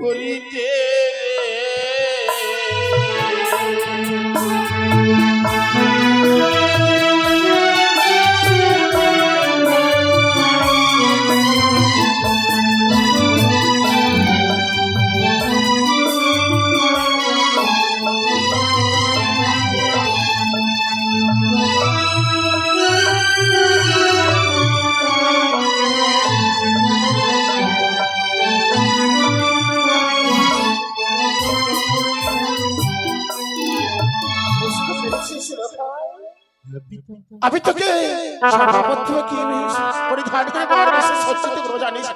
করিতে আমি তোকে কি পরিধান করে সজ্জিত করব জানিস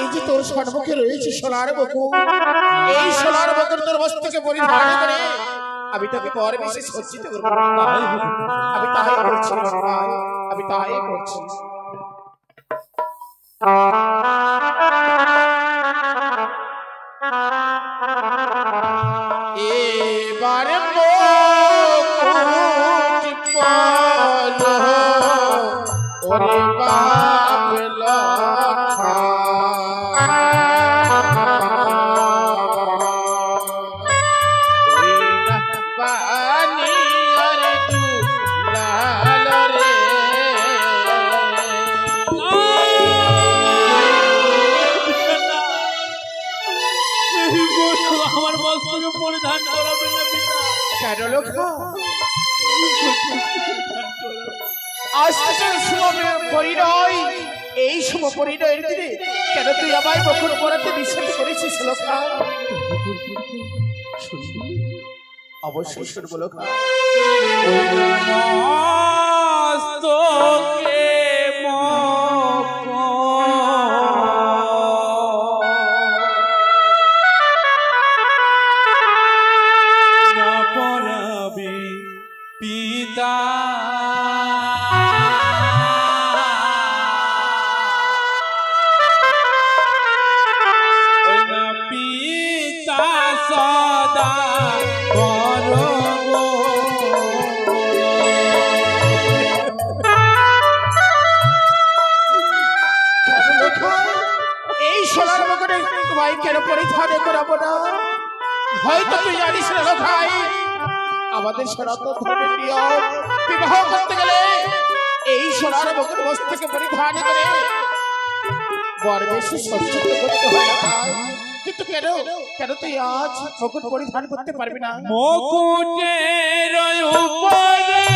এই যে তোর সর্বকে রয়েছে সোনার বকু এই সোনার বকুর তোর বস্তুকে পরিধান করে, আমি তোকে পরে বেশি সজ্জিত করব। আমি তাই করছি, আমি তাই করছি। আমার বস্ত্রকে পরিধান করাবে না পিতা কেন লক্ষা? আজ শুভ পরিণয় এই শুভ পরিণয়ের দিনে। কেন তুই আমায় বকুল পড়াতে বিশ্বাস করেছিস, লোকা? অবশ্যই শুনব, লোকা। হয়তো তুই জানিস না ভাই। আমাদের সনাতন ধর্মের নিয়ম বিবাহ করতে গেলে এই সোনার বস্তু বস্তুকে পরিধান করে বর বেশি সজ্জিত করতে হয়। কিন্তু কেন? কেন তুই আজ মুকুট পরিধান করতে পারবি না? মুকুটের উপরে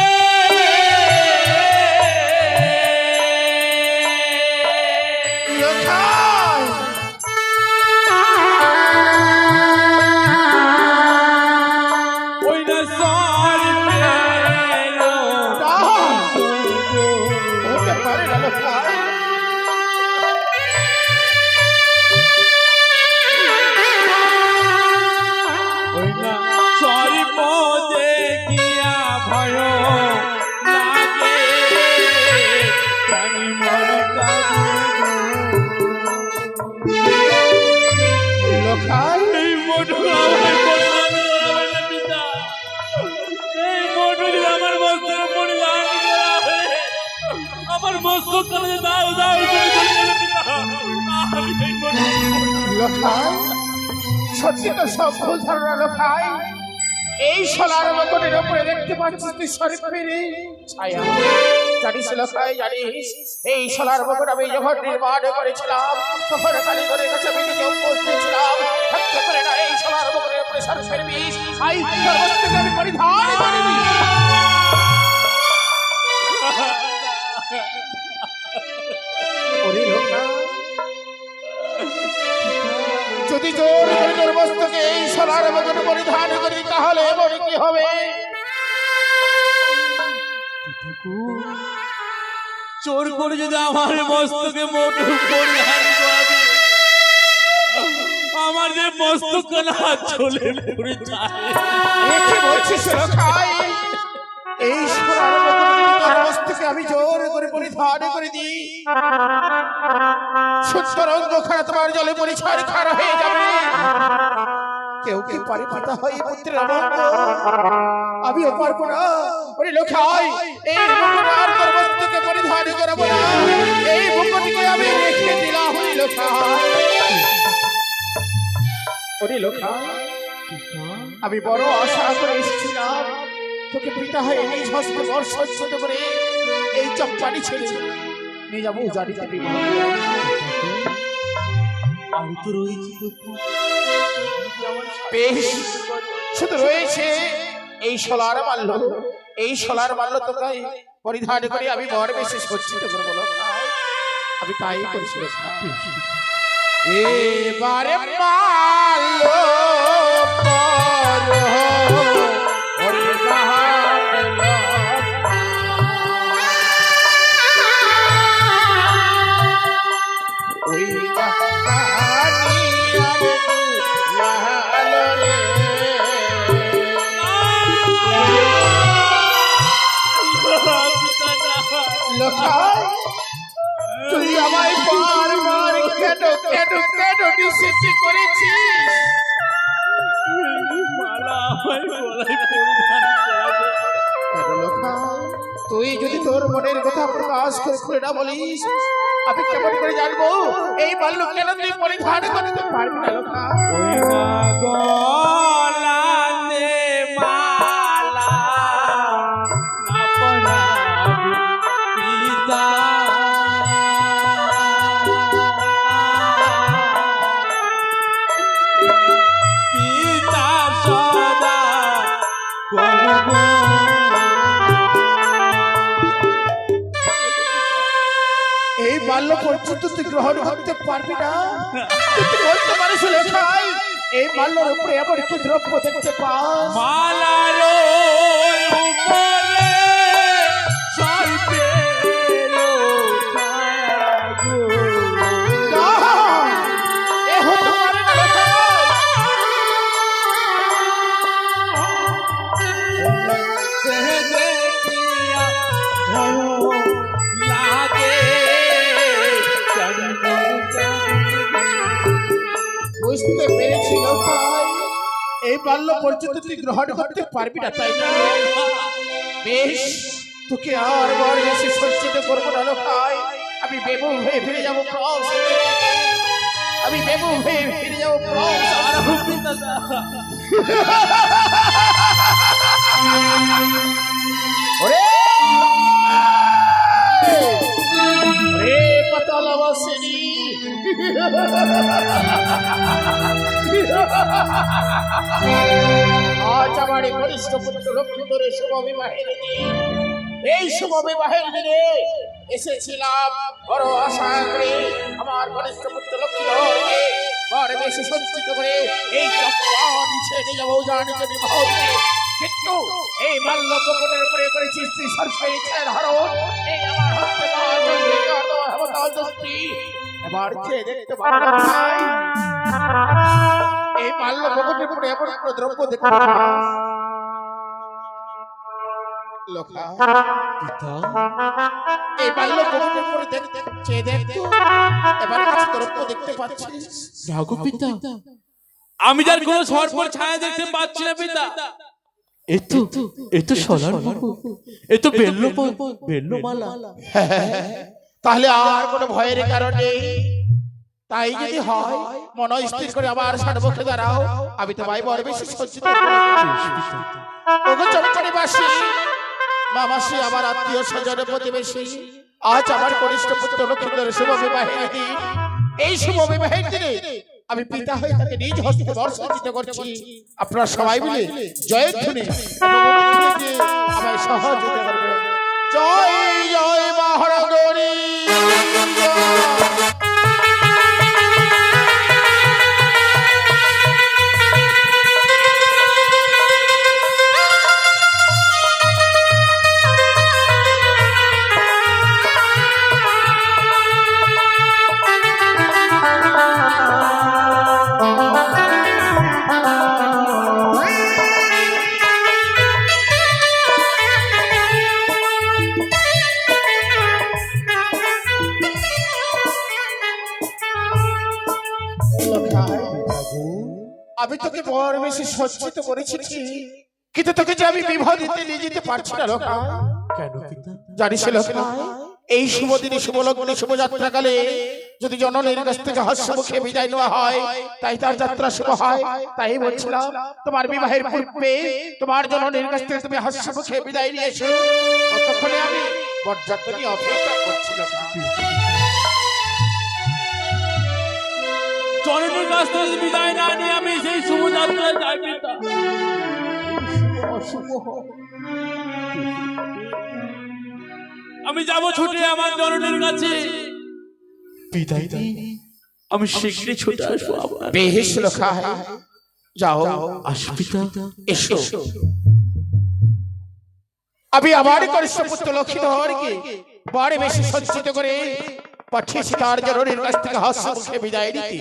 বস্ত্র করে দাও দাও সত্যি তো সব ভুল ধারণা এই সোনার মকটের উপরে দেখতে পাচ্ছিস তুই শরীফের ছায়া। জানিস লোকাই জানিস? এই সোনার মকট আমি যখন নির্মাণ করেছিলাম, তখন আমি নিজে উপস্থিত ছিলাম। এই সোনার মকটের উপরে শরীফের চোর করে যদি আমার মস্তকে করাবে আমার যে মস্তক না চলে এই বস্তুকে আমি জোর করে পরিধান করে দিই, সুন্দর খারা তোমার জলে পরিচয় খারা হয়ে যাবে। কেউ কি পারে পাতা হয় পুত্রের অমঙ্গ আমিও পারব না ওরে লোকাই এই মুকুট আর বস্তুকে পরিধান করব না এই মুকুটকে আমি রেখে দিলাম ওরে লোখা ওরে লোখা আমি বড় আশা করে এসেছিলাম। তোকে পিতা হয়ে নিজ হস্তে বর্ষিত করে এই চপ্পানি ছেড়ে নিয়ে যাব জানিতে বিবাহ আমি তো রয়েছি শুধু রয়েছে এই সোলার মাল্য, এই সোলার মাল্য তোকে পরিধান করে আমি বর বেশি সজ্জিত করব। আমি তাই করছি লোকাই। এবারে মাল্য পর, ওরে মহান তুই আমায় বারবার কেন কেন কেন নিষেধ করেছিস। তুই যদি তোর মনের কথা প্রকাশ করে খুলে না বলিস আমি কেমন করে জানব? এই বাল্য কেন তুই পরিধান করতে পারবি না লোকাই এই বাল্য পর্যন্ত তুই গ্রহণ করতে পারবি না? তুই বলতে পারিস এই বাল্যর উপরে আবার কি দ্রব্য দেখতে পাস। মালার বাল্য পর্যন্ত তুই গ্রহণ করতে পারবি না তাই না? বেশ, তোকে আর বার এসে সজ্জিত করব না লোকাই আমি বেবু হয়ে ফিরে যাব ক্রস আমি বেবু হয়ে ফিরে যাব ক্রস আর হুকুম দাদা ওরে! ওরে, পাতালা আজ আমার কনিষ্ঠ পুত্র এই শুভ বিবাহের দিনে এসেছিলাম বড় আশা করে আমার কনিষ্ঠ পুত্র লক্ষ্মীন্দরকে বড় বেশি সঞ্চিত করে এই চক্রান ছেড়ে যাব, জানিতে বিবাহ। কিন্তু এই মাল্য প্রকটের উপরে করেছিস তুই সর্ষে ইচ্ছার হরণ, এই আমার হস্তে এবার কে দেখতে পারো এই মাল্য প্রকটের উপরে এমন কোনো দ্রব্য দেখতে এই বাল্য প্রকটের উপরে দেখ দেখ চেয়ে দেখ এবার কিছু দ্রব্য দেখতে পাচ্ছিস। রাঘব পিতা। আমি যার কোনো সর্পর ছায়া দেখতে পাচ্ছি না পিতা। এ তো এ তো সোনার বাবু এ তো বেল্ল বেল্লমালা। তাহলে আর কোনো ভয়ের কারণ নেই। তাই যদি হয় মন স্থির করে আবার সর্বক্ষে দাঁড়াও। আমি তোমায় বড় বেশি সজ্জিত। মামাসী আমার আত্মীয় স্বজন প্রতিবেশী আজ আমার কনিষ্ঠ পুত্র লক্ষ্মীদের শুভ বিবাহের দিন এই শুভ বিবাহের দিনে আমি পিতা হয়ে তাকে নিজ হস্তে বর্ষিত করছি। আপনারা সবাই মিলে এবং অনুধ্বনি আমায় সহযোগিতা করবেন। জয় জয় মহানগরী আমি তোকে বড় বেশি সজ্জিত করেছি। কিন্তু তোকে যে আমি বিবাহ দিতে নিয়ে যেতে পারছি না লোকা। কেন পিতা? জানিস লোকা এই শুভ দিনে শুভ লগ্নে শুভ যাত্রাকালে যদি জননীর কাছ থেকে হাস্য মুখে বিদায় নেওয়া হয় তাই তার যাত্রা শুভ হয় তাই বলছিলাম তোমার বিবাহের পূর্বে তোমার জননীর কাছ থেকে তুমি হাস্য মুখে বিদায় নিয়ে এসো ততক্ষণে আমি বরযাত্রা নিয়ে অপেক্ষা করছিলাম। জননীর কাছ থেকে বিদায় না নিয়ে আমি সেই শুভযাত্রায় যাই পিতা আমি যাব ছুটে আমার জননীর কাছে। বিদায় দিই আমি শীঘ্রই ছুটে আসব আবার। বেহেস লেখা যাও। আসো পিতা এসো। আমি আবার করিষ্ঠ পুত্র লক্ষ্মীধরকে বড় বেশি সজ্জিত করে পাঠিয়েছি তার জননীর কাছ থেকে হাস্য মুখে বিদায় নিতে।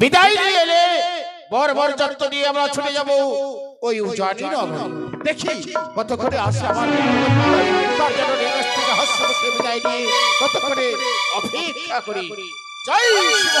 বিদায় নিয়ে এলে বর বর চত্ব নিয়ে আমরা ছুটে যাব। ওই উজানি দেখি কতক্ষণে আসে আমার বিদায় নিয়ে। ততক্ষণে অপেক্ষা করি। জয়